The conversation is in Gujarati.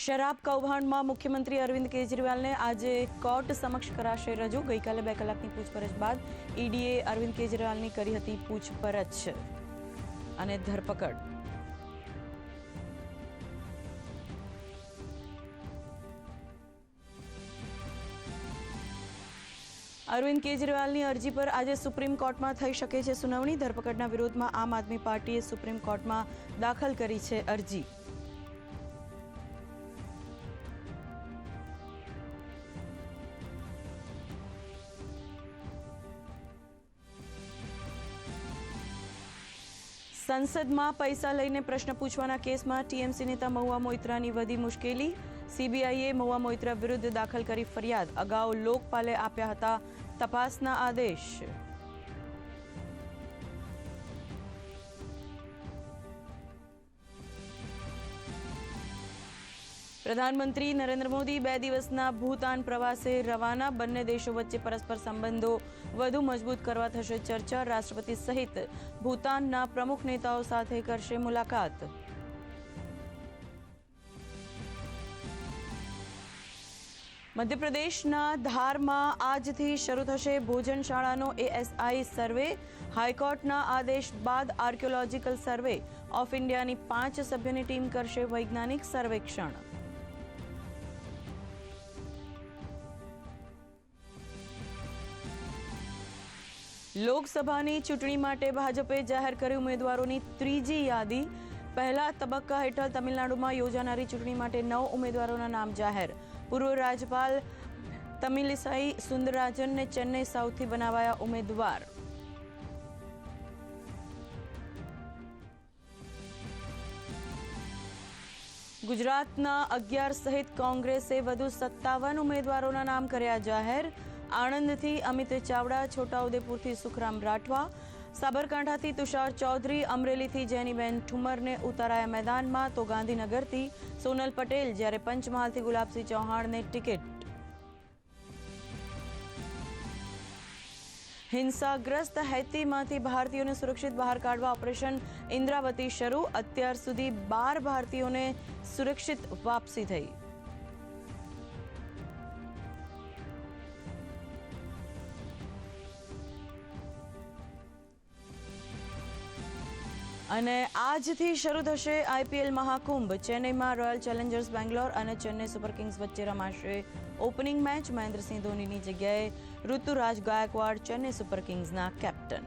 શરાબ કૌભાંડમાં મુખ્યમંત્રી અરવિંદ કેજરીવાલને આજે કોર્ટ સમક્ષ કરાશે રજૂ. ગઈકાલે બે કલાકની પૂછપરછ બાદ ઈડીએ અરવિંદ કેજરીવાલની કરી હતી પૂછપરછ. અને ધરપકડ. અરવિંદ કેજરીવાલની અરજી પર આજે સુપ્રીમ કોર્ટમાં થઈ શકે છે સુનાવણી. ધરપકડના વિરોધમાં આમ આદમી પાર્ટીએ સુપ્રીમ કોર્ટમાં દાખલ કરી છે અરજી. સંસદમાં પૈસા લઈને પ્રશ્ન પૂછવાના કેસમાં ટીએમસી નેતા મહુવા મોઇત્રાની વધી મુશ્કેલી. સીબીઆઈએ મહુવા મોઇત્રા વિરુદ્ધ દાખલ કરી ફરિયાદ. અગાઉ લોકપાલે આપ્યા હતા તપાસના આદેશ. પ્રધાનમંત્રી નરેન્દ્ર મોદી બે દિવસના ભૂતાન પ્રવાસે રવાના. બંને દેશો વચ્ચે પરસ્પર સંબંધો વધુ મજબૂત કરવા થશે ચર્ચા. રાષ્ટ્રપતિ સહિત ભૂતાનના પ્રમુખ નેતાઓ સાથે કરશે મુલાકાત. મધ્યપ્રદેશના ધારમાં આજથી શરૂ થશે ભોજનશાળાનો એએસઆઈ સર્વે. હાઈકોર્ટના આદેશ બાદ આર્કિયોલોજીકલ સર્વે ઓફ ઇન્ડિયાની પાંચ સભ્યોની ટીમ કરશે વૈજ્ઞાનિક સર્વેક્ષણ. લોકસભાની ચૂંટણી માટે ભાજપે જાહેર કરી ઉમેદવારોની ત્રીજી યાદી. પહેલા તબક્કા હેઠળ તમિલનાડુમાં યોજાનારી ચૂંટણી માટે નવ ઉમેદવારોના નામ જાહેર. પૂર્વ રાજ્યપાલ તમિલિસાઈ સુંદરરાજનને ચેન્નઈ સાઉથથી બનાવાયા ઉમેદવાર. ગુજરાતના અગિયાર સહિત કોંગ્રેસે વધુ સત્તાવન ઉમેદવારોના નામ કર્યા જાહેર. આણંદથી અમિત ચાવડા, છોટાઉદેપુરથી સુખરામ રાઠવા, સાબરકાંઠાથી તુષાર ચૌધરી, અમરેલીથી જેનીબેન ઠુમરને ઉતારાયા મેદાનમાં તો ગાંધીનગરથી સોનલ પટેલ જ્યારે પંચમહાલથી ગુલાબસિંહ ચૌહાણને ટિકિટ. હિંસાગ્રસ્ત હૈતીમાંથી ભારતીયોને સુરક્ષિત બહાર કાઢવા ઓપરેશન ઇન્દ્રાવતી શરૂ. અત્યાર સુધી બાર ભારતીયોને સુરક્ષિત વાપસી થઈ. અને આજથી શરૂ થશે આઈપીએલ મહાકુંભ. ચેન્નઈમાં રોયલ ચેલેન્જર્સ બેંગ્લોર અને ચેન્નઈ સુપર કિંગ્સ વચ્ચે રમાશે ઓપનિંગ મેચ મહેન્દ્રસિંહ ધોનીની જગ્યાએ ઋતુરાજ ગાયકવાડ, ચેન્નઈ સુપર કિંગ્સના કેપ્ટન